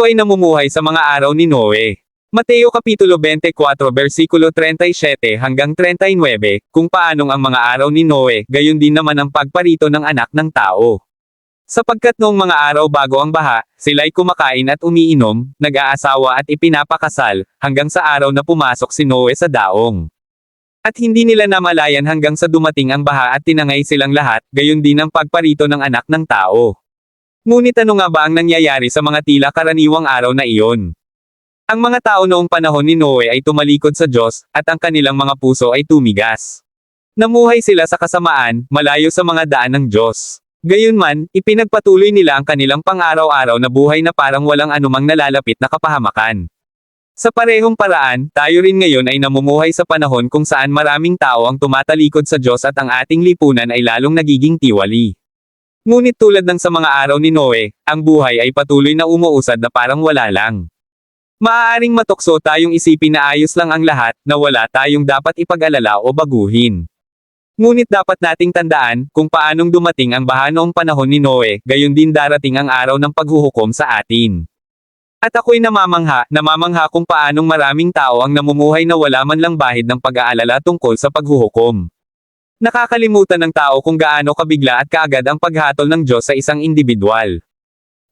Kristo ay namumuhay sa mga araw ni Noe. Mateo Kapitulo 24 versikulo 37 hanggang 39, kung paanong ang mga araw ni Noe, gayon din naman ang pagparito ng anak ng tao. Sapagkat noong mga araw bago ang baha, sila'y kumakain at umiinom, nag-aasawa at ipinapakasal, hanggang sa araw na pumasok si Noe sa daong. At hindi nila namalayan hanggang sa dumating ang baha at tinangay silang lahat, gayon din ang pagparito ng anak ng tao. Ngunit ano nga ba ang nangyayari sa mga tila karaniwang araw na iyon? Ang mga tao noong panahon ni Noe ay tumalikod sa Diyos, at ang kanilang mga puso ay tumigas. Namuhay sila sa kasamaan, malayo sa mga daan ng Diyos. Gayunman, ipinagpatuloy nila ang kanilang pang-araw-araw na buhay na parang walang anumang nalalapit na kapahamakan. Sa parehong paraan, tayo rin ngayon ay namumuhay sa panahon kung saan maraming tao ang tumatalikod sa Diyos at ang ating lipunan ay lalong nagiging tiwali. Ngunit tulad ng sa mga araw ni Noe, ang buhay ay patuloy na umuusad na parang wala lang. Maaaring matokso tayong isipin na ayos lang ang lahat, na wala tayong dapat ipag-alala o baguhin. Ngunit dapat nating tandaan, kung paanong dumating ang baha noong panahon ni Noe, gayon din darating ang araw ng paghuhukom sa atin. At ako'y namamangha, namamangha kung paanong maraming tao ang namumuhay na wala man lang bahid ng pag-aalala tungkol sa paghuhukom. Nakakalimutan ng tao kung gaano kabigla at kaagad ang paghatol ng Diyos sa isang individual.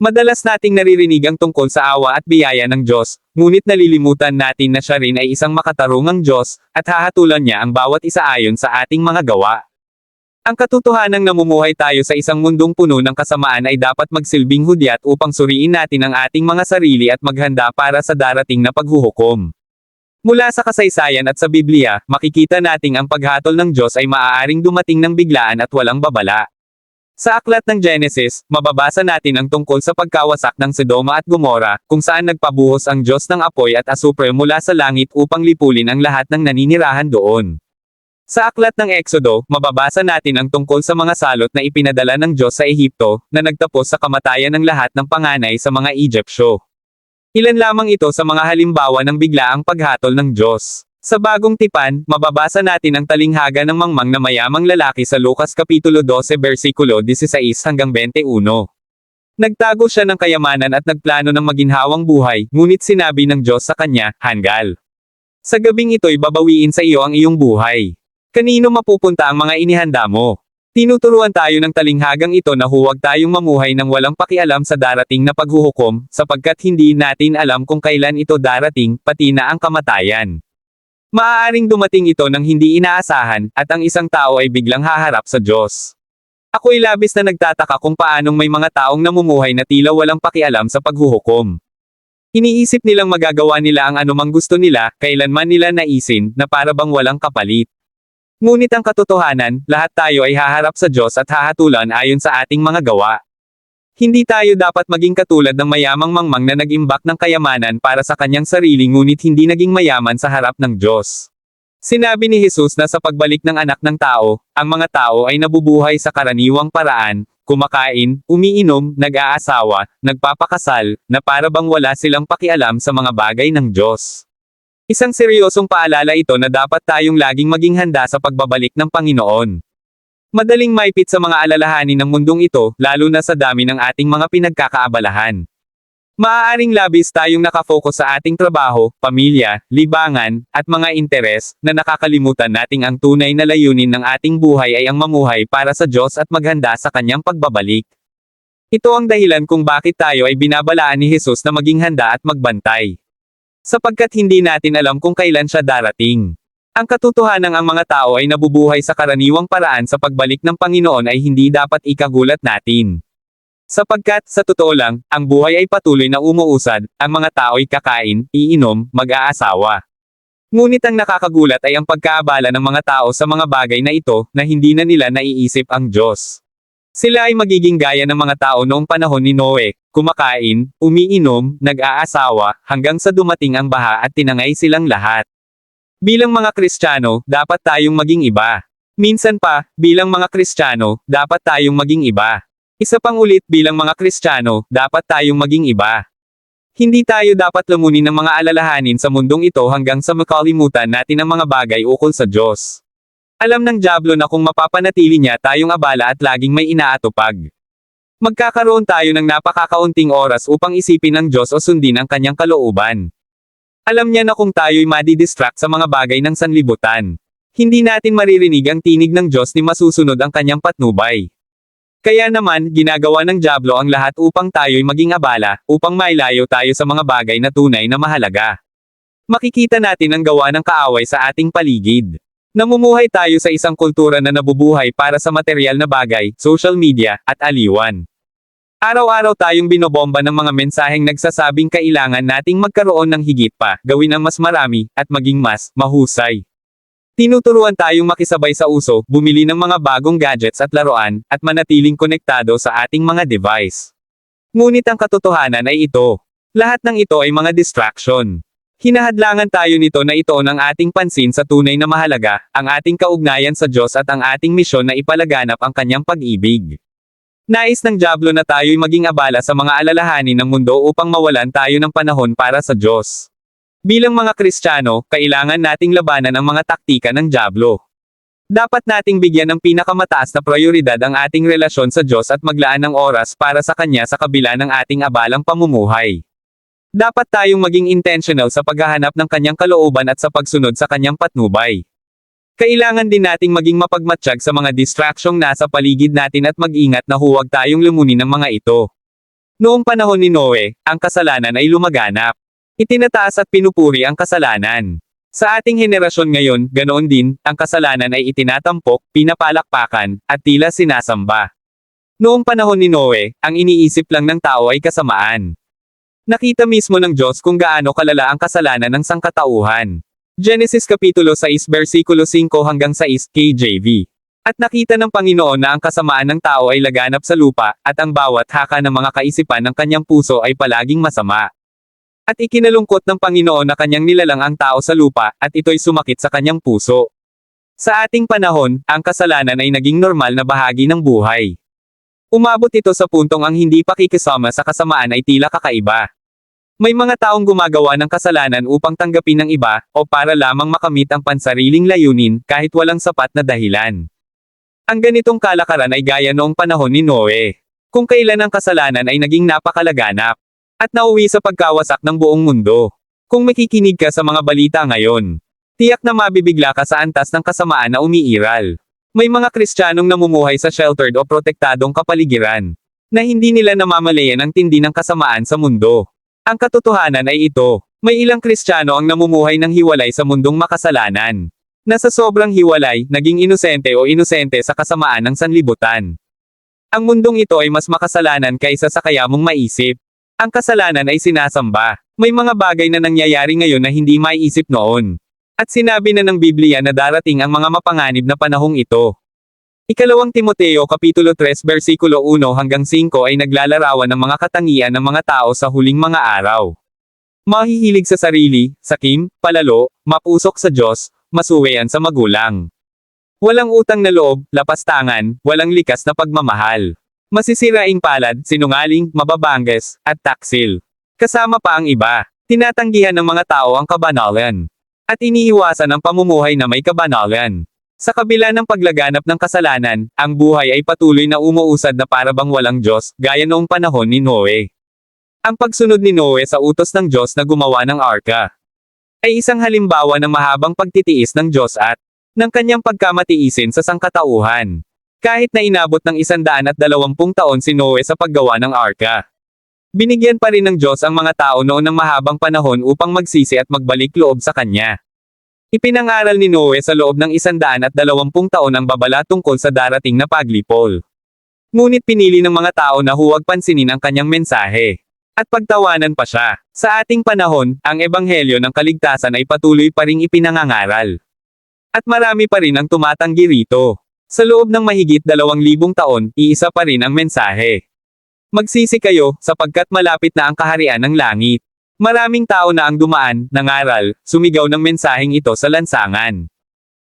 Madalas nating naririnig ang tungkol sa awa at biyaya ng Diyos, ngunit nalilimutan natin na siya rin ay isang makatarungang Diyos, at hahatulan niya ang bawat isa ayon sa ating mga gawa. Ang katotohanang namumuhay tayo sa isang mundong puno ng kasamaan ay dapat magsilbing hudyat upang suriin natin ang ating mga sarili at maghanda para sa darating na paghuhukom. Mula sa kasaysayan at sa Biblia, makikita nating ang paghatol ng Diyos ay maaaring dumating ng biglaan at walang babala. Sa aklat ng Genesis, mababasa natin ang tungkol sa pagkawasak ng Sodoma at Gomora, kung saan nagpabuhos ang Diyos ng apoy at asupre mula sa langit upang lipulin ang lahat ng naninirahan doon. Sa aklat ng Exodo, mababasa natin ang tungkol sa mga salot na ipinadala ng Diyos sa Ehipto, na nagtapos sa kamatayan ng lahat ng panganay sa mga Egyptyo. Ilan lamang ito sa mga halimbawa ng biglaang paghatol ng Diyos. Sa bagong tipan, mababasa natin ang talinghaga ng mangmang na mayamang lalaki sa Lucas Kapitulo 12 versikulo 16 hanggang 21. Nagtago siya ng kayamanan at nagplano ng maginhawang buhay, ngunit sinabi ng Diyos sa kanya, Hanggal. Sa gabing ito'y babawiin sa iyo ang iyong buhay. Kanino mapupunta ang mga inihanda mo? Tinuturuan tayo ng talinghagang ito na huwag tayong mamuhay ng walang pakialam sa darating na paghuhukom, sapagkat hindi natin alam kung kailan ito darating, pati na ang kamatayan. Maaaring dumating ito ng hindi inaasahan, at ang isang tao ay biglang haharap sa Diyos. Ako'y labis na nagtataka kung paanong may mga taong namumuhay na tila walang pakialam sa paghuhukom. Iniisip nilang magagawa nila ang anumang gusto nila, kailanman nila naisin, na para bang walang kapalit. Ngunit ang katotohanan, lahat tayo ay haharap sa Diyos at hahatulan ayon sa ating mga gawa. Hindi tayo dapat maging katulad ng mayamang mangmang na nag-imbak ng kayamanan para sa kanyang sarili ngunit hindi naging mayaman sa harap ng Diyos. Sinabi ni Jesus na sa pagbalik ng anak ng tao, ang mga tao ay nabubuhay sa karaniwang paraan, kumakain, umiinom, nag-aasawa, nagpapakasal, na para bang wala silang pakialam sa mga bagay ng Diyos. Isang seryosong paalala ito na dapat tayong laging maging handa sa pagbabalik ng Panginoon. Madaling maipit sa mga alalahanin ng mundong ito, lalo na sa dami ng ating mga pinagkakaabalahan. Maaaring labis tayong nakafocus sa ating trabaho, pamilya, libangan, at mga interes, na nakakalimutan nating ang tunay na layunin ng ating buhay ay ang mamuhay para sa Diyos at maghanda sa kanyang pagbabalik. Ito ang dahilan kung bakit tayo ay binabalaan ni Jesus na maging handa at magbantay. Sapagkat hindi natin alam kung kailan siya darating. Ang katotohanan ang mga tao ay nabubuhay sa karaniwang paraan sa pagbalik ng Panginoon ay hindi dapat ikagulat natin. Sapagkat, sa totoo lang, ang buhay ay patuloy na umuusad, ang mga tao ay kakain, iinom, mag-aasawa. Ngunit ang nakakagulat ay ang pagkaabala ng mga tao sa mga bagay na ito, na hindi na nila naiisip ang Diyos. Sila ay magiging gaya ng mga tao noong panahon ni Noe, kumakain, umiinom, nag-aasawa, hanggang sa dumating ang baha at tinangay silang lahat. Bilang mga Kristiyano, dapat tayong maging iba. Minsan pa, bilang mga Kristiyano, dapat tayong maging iba. Isa pang ulit bilang mga Kristiyano, dapat tayong maging iba. Hindi tayo dapat lamunin ng mga alalahanin sa mundong ito hanggang sa makalimutan natin ang mga bagay ukol sa Diyos. Alam ng Diablo na kung mapapanatili niya tayong abala at laging may inaatupag. Magkakaroon tayo ng napakakaunting oras upang isipin ang Diyos o sundin ang kanyang kalooban. Alam niya na kung tayo'y madidistract sa mga bagay ng sanlibutan. Hindi natin maririnig ang tinig ng Diyos ni masusunod ang kanyang patnubay. Kaya naman, ginagawa ng Diablo ang lahat upang tayo'y maging abala, upang mailayo tayo sa mga bagay na tunay na mahalaga. Makikita natin ang gawa ng kaaway sa ating paligid. Namumuhay tayo sa isang kultura na nabubuhay para sa material na bagay, social media, at aliwan. Araw-araw tayong binobomba ng mga mensaheng nagsasabing kailangan nating magkaroon ng higit pa, gawin ang mas marami, at maging mas mahusay. Tinuturuan tayong makisabay sa uso, bumili ng mga bagong gadgets at laruan, at manatiling konektado sa ating mga device. Ngunit ang katotohanan ay ito. Lahat ng ito ay mga distraction. Hinahadlangan tayo nito na ito ng ating pansin sa tunay na mahalaga, ang ating kaugnayan sa Diyos at ang ating misyon na ipalaganap ang kanyang pag-ibig. Nais ng Diablo na tayo'y maging abala sa mga alalahanin ng mundo upang mawalan tayo ng panahon para sa Diyos. Bilang mga Kristiyano, kailangan nating labanan ang mga taktika ng Diablo. Dapat nating bigyan ng pinakamataas na prioridad ang ating relasyon sa Diyos at maglaan ng oras para sa Kanya sa kabila ng ating abalang pamumuhay. Dapat tayong maging intentional sa paghahanap ng Kanyang kalooban at sa pagsunod sa Kanyang patnubay. Kailangan din nating maging mapagmatsyag sa mga distracsyong nasa paligid natin at mag-ingat na huwag tayong lumunin ng mga ito. Noong panahon ni Noe, ang kasalanan ay lumaganap. Itinataas at pinupuri ang kasalanan. Sa ating henerasyon ngayon, ganoon din, ang kasalanan ay itinatampok, pinapalakpakan, at tila sinasamba. Noong panahon ni Noe, ang iniisip lang ng tao ay kasamaan. Nakita mismo ng Diyos kung gaano kalala ang kasalanan ng sangkatauhan. Genesis Kapitulo 6 versikulo 5 hanggang 6 KJV. At nakita ng Panginoon na ang kasamaan ng tao ay laganap sa lupa, at ang bawat haka ng mga kaisipan ng kanyang puso ay palaging masama. At ikinalungkot ng Panginoon na kanyang nilalang ang tao sa lupa, at ito'y sumakit sa kanyang puso. Sa ating panahon, ang kasalanan ay naging normal na bahagi ng buhay. Umabot ito sa puntong ang hindi pakikisama sa kasamaan ay tila kakaiba. May mga taong gumagawa ng kasalanan upang tanggapin ng iba, o para lamang makamit ang pansariling layunin, kahit walang sapat na dahilan. Ang ganitong kalakaran ay gaya noong panahon ni Noe. Kung kailan ang kasalanan ay naging napakalaganap. At nauwi sa pagkawasak ng buong mundo. Kung makikinig ka sa mga balita ngayon, tiyak na mabibigla ka sa antas ng kasamaan na umiiral. May mga Kristiyanong namumuhay sa sheltered o protektadong kapaligiran, na hindi nila namamalayan ang tindi ng kasamaan sa mundo. Ang katotohanan ay ito. May ilang Kristiyano ang namumuhay ng hiwalay sa mundong makasalanan. Na sa sobrang hiwalay, naging inosente o inosente sa kasamaan ng sanlibutan. Ang mundong ito ay mas makasalanan kaysa sa kaya mong maisip. Ang kasalanan ay sinasamba. May mga bagay na nangyayari ngayon na hindi maiisip noon. At sinabi na ng Biblia na darating ang mga mapanganib na panahong ito. Ikalawang Timoteo Kapitulo 3 versikulo 1 hanggang 5 ay naglalarawan ng mga katangian ng mga tao sa huling mga araw. Mahihilig sa sarili, sakim, palalo, mapusok sa Diyos, masuwean sa magulang. Walang utang na loob, lapastangan, walang likas na pagmamahal. Masisiraing palad, sinungaling, mababangges, at taksil. Kasama pa ang iba. Tinatanggihan ng mga tao ang kabanalan. At iniiwasan ang pamumuhay na may kabanalan. Sa kabila ng paglaganap ng kasalanan, ang buhay ay patuloy na umuusad na para bang walang Diyos, gaya noong panahon ni Noe. Ang pagsunod ni Noe sa utos ng Diyos na gumawa ng arka ay isang halimbawa ng mahabang pagtitiis ng Diyos at ng kanyang pagkamatiisin sa sangkatauhan. Kahit na inabot ng isandaan at dalawampung taon si Noe sa paggawa ng arka. Binigyan pa rin ng Diyos ang mga tao noon ng mahabang panahon upang magsisi at magbalik loob sa Kanya. Ipinangaral ni Noe sa loob ng isandaan at dalawampung taon ang babala tungkol sa darating na paglipol. Ngunit pinili ng mga tao na huwag pansinin ang kanyang mensahe. At pagtawanan pa siya. Sa ating panahon, ang ebanghelyo ng kaligtasan ay patuloy pa ring ipinangangaral. At marami pa rin ang tumatanggi rito. Sa loob ng mahigit dalawang libong taon, iisa pa rin ang mensahe. Magsisi kayo, sapagkat malapit na ang kaharian ng langit. Maraming tao na ang dumaan, nangaral, sumigaw ng mensaheng ito sa lansangan.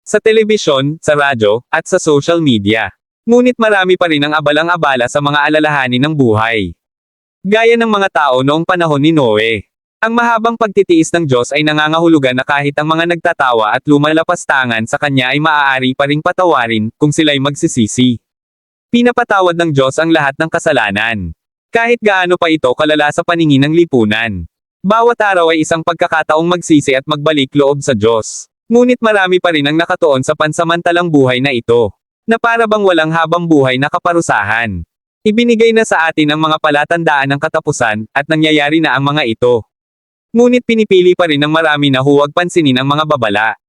Sa telebisyon, sa radyo, at sa social media. Ngunit marami pa rin ang abalang-abala sa mga alalahanin ng buhay. Gaya ng mga tao noong panahon ni Noe. Ang mahabang pagtitiis ng Diyos ay nangangahulugan na kahit ang mga nagtatawa at lumalapastangan sa kanya ay maaari pa ring patawarin, kung sila'y magsisisi. Pinapatawad ng Diyos ang lahat ng kasalanan. Kahit gaano pa ito kalala sa paningin ng lipunan. Bawat araw ay isang pagkakataong magsisi at magbalik loob sa Diyos. Ngunit marami pa rin ang nakatuon sa pansamantalang buhay na ito. Na para bang walang habang buhay na kaparusahan. Ibinigay na sa atin ang mga palatandaan ng katapusan, at nangyayari na ang mga ito. Ngunit pinipili pa rin ng marami na huwag pansinin ang mga babala.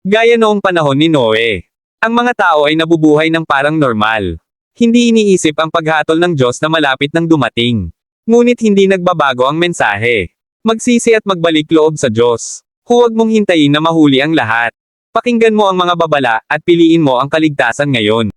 Gaya noong panahon ni Noe. Ang mga tao ay nabubuhay ng parang normal. Hindi iniisip ang paghatol ng Diyos na malapit nang dumating. Ngunit hindi nagbabago ang mensahe. Magsisi at magbalik loob sa Diyos. Huwag mong hintayin na mahuli ang lahat. Pakinggan mo ang mga babala, at piliin mo ang kaligtasan ngayon.